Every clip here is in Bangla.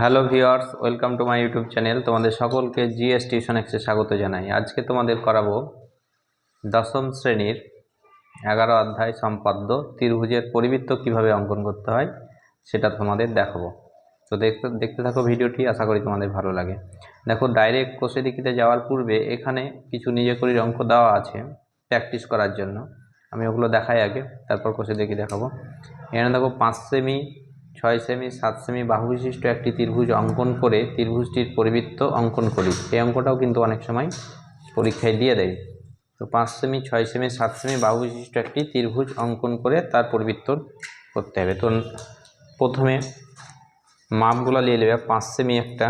Hello viewers welcome to my YouTube channel. তোমাদের সকলকে জিএস টিউশন এক্সে স্বাগত জানাই। আজকে তোমাদের করাবো দশম শ্রেণির এগারো অধ্যায় সম্পাদ্য ত্রিভুজের পরিবৃত্ত কীভাবে অঙ্কন করতে হয় সেটা তোমাদের দেখাবো। তো দেখতে দেখতে থাকো ভিডিওটি, আশা করি তোমাদের ভালো লাগে। দেখো ডাইরেক্ট কোষে দিকিতে যাওয়ার পূর্বে এখানে কিছু নিজে করির অঙ্ক দেওয়া আছে প্র্যাকটিস করার জন্য। আমি ওগুলো দেখাই আগে, তারপর কোষে দেখি দেখাবো। এখানে দেখো, পাঁচ সেমি ছয় সেমি, সাত সেমি বাহু বিশিষ্ট একটি ত্রিভুজ অঙ্কন করে ত্রিভুজটির পরিবৃত্ত অঙ্কন করি। এই অঙ্কটাও কিন্তু অনেক সময় পরীক্ষায় দিয়ে দেয়। তো পাঁচ সেমি, ছয় সেমি, সাত সেমি বাহু বিশিষ্ট একটি ত্রিভুজ অঙ্কন করে তার পরিবৃত্ত করতে হবে। তো প্রথমে মাপগুলো নিয়ে নেবে। পাঁচ সেমি একটা।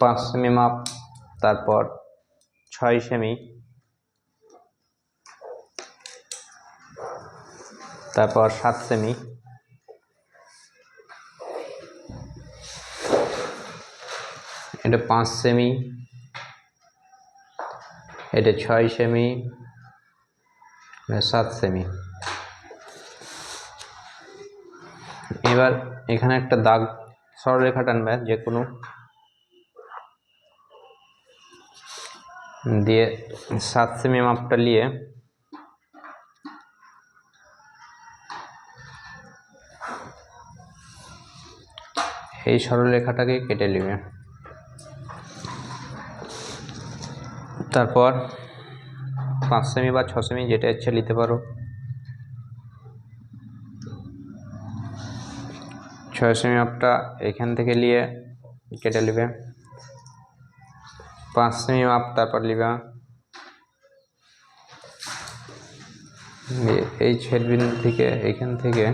পাঁচ সেমি মাপ, তারপর ছয় সেমি। তারপর সাত সেমি। এটা পাঁচ সেমি। এটা ছয় সেমি। সাত সেমি। এবার এখানে একটা দাগ সরলরেখা টানবে যে কোনো দিয়ে সাত সেমি মাপটা নিয়ে এই সরলরেখাটাকে কেটে নেবে। তারপর পাঁচ সেমি বা ছ সেমি যেটা ইচ্ছে নিতে পারো। ছয় সেমি মাপটা এখান থেকে নিয়ে কেটে নেবে। পাঁচ সেমি মাপ তারপর লিবা। এই ছেদবিন্দু থেকে এইখান থেকে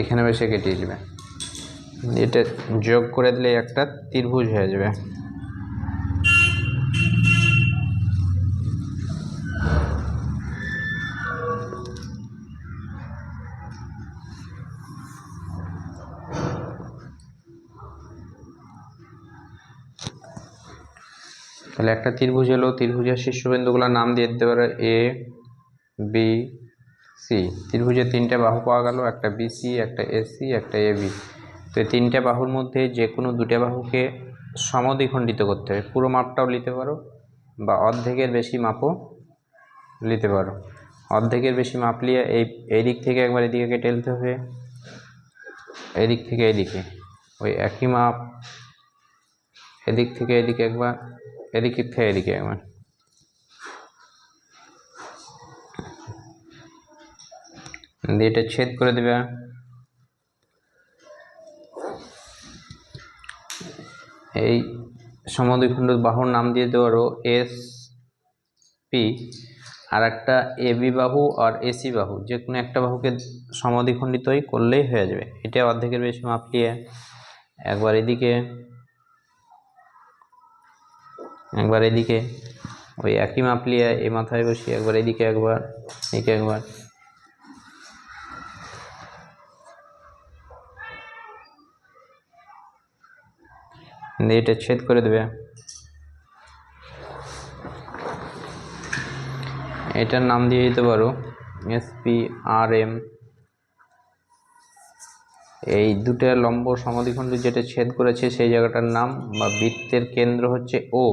এখানে বেশি কেটে নেবে এটা যোগ করে দিলে একটা ত্রিভুজ হয়ে যাবে। তাহলে একটা ত্রিভুজ হলো ত্রিভুজের শীর্ষবিন্দুগুলোর নাম দিয়ে দিতে পারে এ বি সি ত্রিভুজের তিনটে বাহু পাওয়া গেল, একটা বিসি একটা এসি একটা এবি তো এই তিনটে বাহুর মধ্যে যে কোনো দুটো বাহুকে সমদ্বিখণ্ডিত করতে হবে। পুরো মাপটাও নিতে পারো বা অর্ধেকের বেশি মাপও নিতে পারো। অর্ধেকের বেশি মাপ নিয়ে এই এই দিক থেকে একবার এদিকে কেটে নিতে হবে এদিক থেকে এদিকে। ওই একই মাপ, এদিক থেকে এদিকে একবার। এদিক থেকে এদিকে একবার দিয়ে এটা ছেদ করে দেবে। এই সমদ্বিখণ্ড বাহুর নাম দিয়ে দেওয়া এস পি আর একটা এবি বাহু আর এসি বাহু। যে কোনো একটা বাহুকে সমদ্বিখণ্ডিতই করলেই হয়ে যাবে। এটা অর্ধেকের বেশি মাপ দিয়ে একবার এদিকে একবার এদিকে, ওই একই মাপ নিয়ে এই মাথায় বসি, একবার এদিকে একবার এদিকে একবার। দিয়ে এটা ছেদ করে দেবে। এটার নাম দিয়ে দিতে পারো এসপি আর এম এই দুটো লম্ব সমাধিখণ্ড যেটা ছেদ করেছে সেই জায়গাটার নাম বা বৃত্তের কেন্দ্র হচ্ছে ও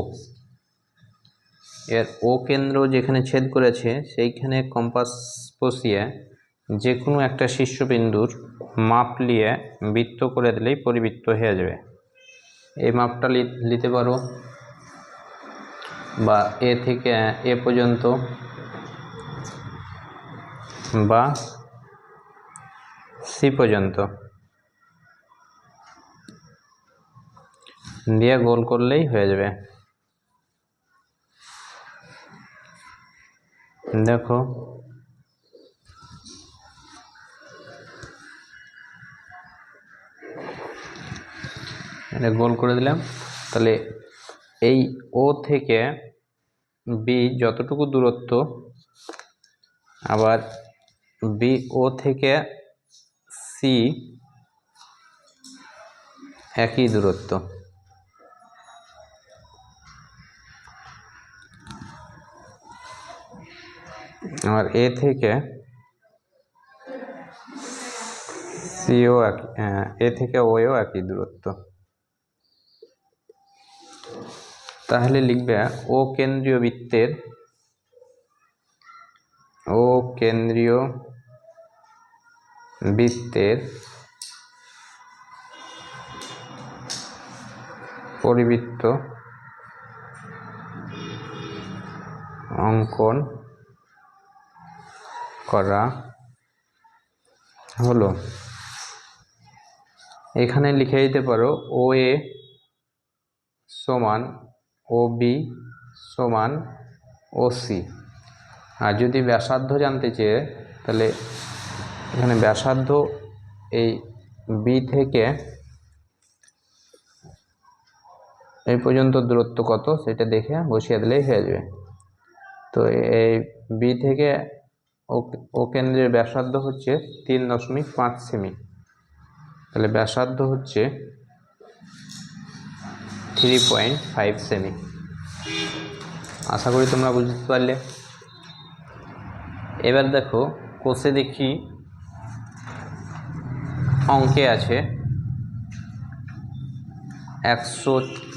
এর ও কেন্দ্র যেখানে ছেদ করেছে, সেইখানে কম্পাস বসিয়ে যে কোনো একটা শীর্ষবিন্দুর মাপ নিয়ে বৃত্ত করে দিলেই পরিবৃত্ত হয়ে যাবে। এই মাপটা নিতে পারো। বা এ থেকে এ পর্যন্ত বা সি পর্যন্ত। দিয়ে গোল করলেই হয়ে যাবে। দেখো। এটা গোল করে দিলাম। তাহলে এই ও থেকে বি যতটুকু দূরত্ব, আবার বি ও থেকে সি একই দূরত্ব। আর এ থেকে সিও একই এ থেকে ওয়েও একই দূরত্ব। তাহলে লিখবে ও কেন্দ্রীয় বৃত্তের ও কেন্দ্রীয় বৃত্তের পরিবৃত্ত অঙ্কন করা হলো। এখানে লিখে দিতে পারো ও এ সমান ও বি সমান ও সি আর যদি ব্যাসার্ধ জানতে চেয়ে, তাহলে এখানে ব্যাসার্ধ এই বি থেকে এই পর্যন্ত দূরত্ব কত, সেটা দেখে বসিয়ে দিলেই হয়ে যাবে। তো এই বি থেকে ও কেন্দ্রের ব্যাসার্ধ হচ্ছে তিন দশমিক পাঁচ সেমি, তাহলে ব্যাসার্ধ হচ্ছে থ্রি পয়েন্ট ফাইভ সেমি। আশা করি তোমরা বুঝতে পারলে। এবার দেখো, কোষে দেখি অঙ্কে আছে একশো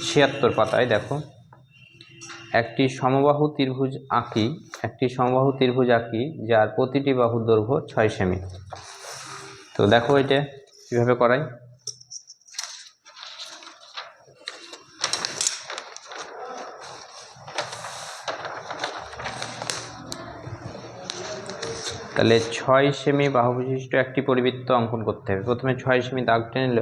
ছিয়াত্তর পাতায়, দেখো। একটি সমবাহু ত্রিভুজ আঁকি, একটি সমবাহু ত্রিভুজ আঁকি, যার প্রতিটি বাহুর দৈর্ঘ্য ছয় সেমি। তো দেখো এটা কীভাবে করাই। তাহলে ছয় সেমি বাহু বিশিষ্ট একটি পরিবৃত্ত অঙ্কন করতে হবে। প্রথমে ছয় সেমি দাগ টেনে নিল।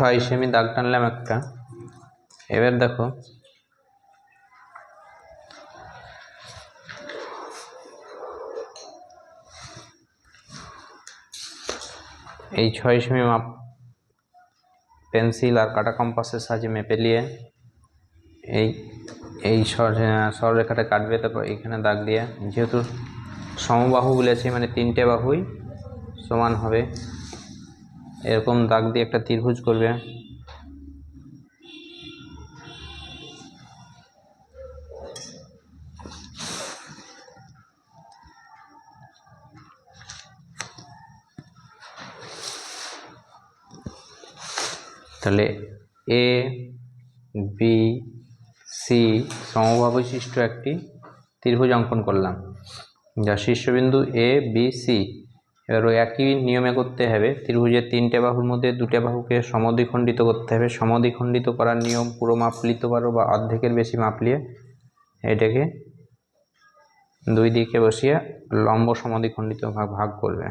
ছয় সেমি দাগ টানলাম একটা। এবার দেখো। এই ছয় সেমি মাপ পেন্সিল আর কাটা কম্পাসের সাহায্যে মেপে নিয়ে এই এই সর সররেখাটা কাটবে, তারপর এখানে দাগ দিয়ে। যেহেতু সমবাহু বলেছে মানে তিনটে বাহুই সমান হবে। এরকম দাগ দিয়ে একটা ত্রিভুজ করবে। তাহলে এ বি সি সমভাবশিষ্ট একটি ত্রিভুজ অঙ্কন করলাম। যা শীর্ষবিন্দু এ বি সি এবার ওই একই নিয়মে করতে হবে। ত্রিভুজের তিনটে বাহুর মধ্যে দুটো বাহুকে সমদ্বিখণ্ডিত করতে হবে। সমদ্বিখণ্ডিত করার নিয়ম পুরো মাপ নিতে পারো বা অর্ধেকের বেশি মাপ নিয়ে এটাকে দুই দিকে বসিয়ে লম্ব সমদ্বিখণ্ডিত ভাগ ভাগ করবে।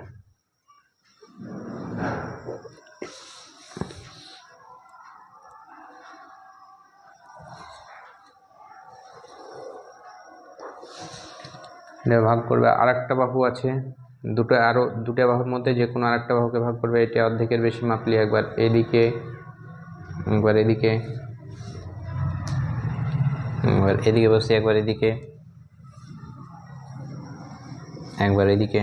ভাগ করবে আর একটা বাহু আছে। দুটো আরও দুটো বাহুর মধ্যে যে কোনো আরেকটা বাহুকে ভাগ করবে, এটা অর্ধেকের বেশি মাপলি একবার এদিকে একবার এদিকে একবার এদিকে বসে, একবার এদিকে একবার এদিকে।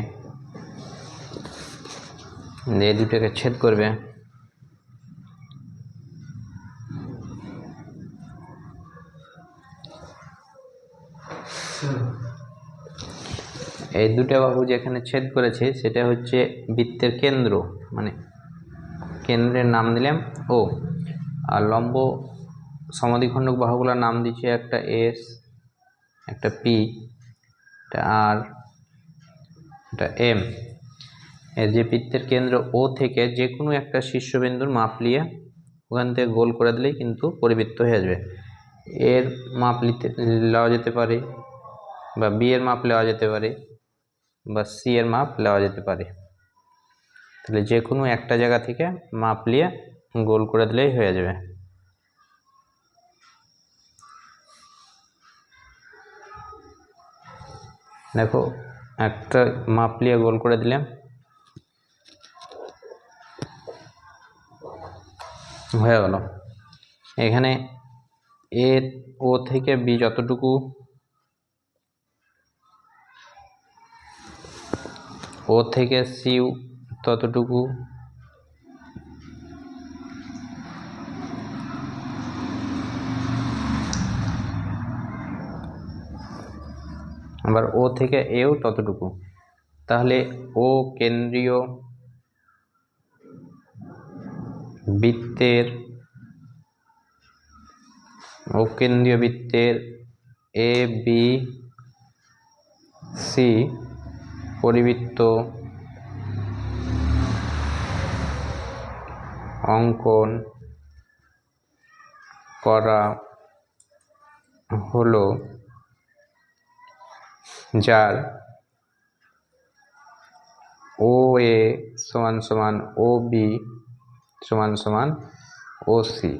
দিয়ে দুটোকে ছেদ করবে। এই দুটো বাহু যেখানে ছেদ করেছে, সেটা হচ্ছে বৃত্তের কেন্দ্র মানে কেন্দ্রের নাম দিলাম ও আর লম্ব সমাধিখণ্ডক বাহুগুলোর নাম দিচ্ছে একটা এস একটা পি একটা আর একটা এম এর যে বৃত্তের কেন্দ্র ও থেকে যে কোনো একটা শীর্ষবিন্দুর মাপ নিয়ে ওখান থেকে গোল করে দিলেই কিন্তু পরিবৃত্ত হয়ে যাবে এর মাপ নিতে নেওয়া যেতে পারে বা বি এর মাপ নেওয়া যেতে পারে। বা সি এর মাপ নেওয়া যেতে পারে। তাহলে যে কোনো একটা জায়গা থেকে মাপ নিয়ে গোল করে দিলেই হয়ে যাবে। দেখো, একটা মাপ নিয়ে গোল করে দিলাম। হয়ে গেল। এখানে এ ও থেকে বি যতটুকু ও থেকে সি ততটুকু। আবার ও থেকে এও ততটুকু। তাহলে ও কেন্দ্রীয় বৃত্তের, ও কেন্দ্রীয় বৃত্তের এ, বি, সি পরিবৃত্ত অঙ্কন করা হলো যার ও এ সমান সমান ও বি সমান সমান ও সি।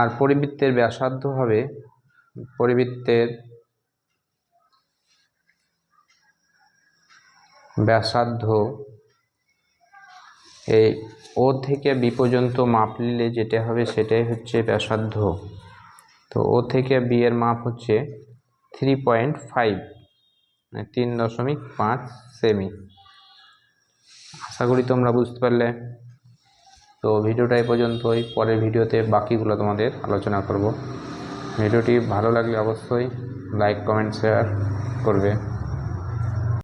আর পরিবৃত্তের ব্যাসার্ধ হবে, পরিবৃত্তের ব্যাসার্ধ এই ও থেকে বি পর্যন্ত মাপ নিলে যেটা হবে সেটাই হচ্ছে ব্যাসার্ধ। তো ও থেকে বি এর মাপ হচ্ছে থ্রি পয়েন্ট ফাইভ মানে তিন দশমিক পাঁচ সেমি। আশা করি তোমরা বুঝতে পারলে। তো ভিডিওটা এই পর্যন্তই। পরের ভিডিওতে বাকিগুলো তোমাদের আলোচনা করব। ভিডিওটি ভালো লাগলে অবশ্যই লাইক, কমেন্ট, শেয়ার করবে।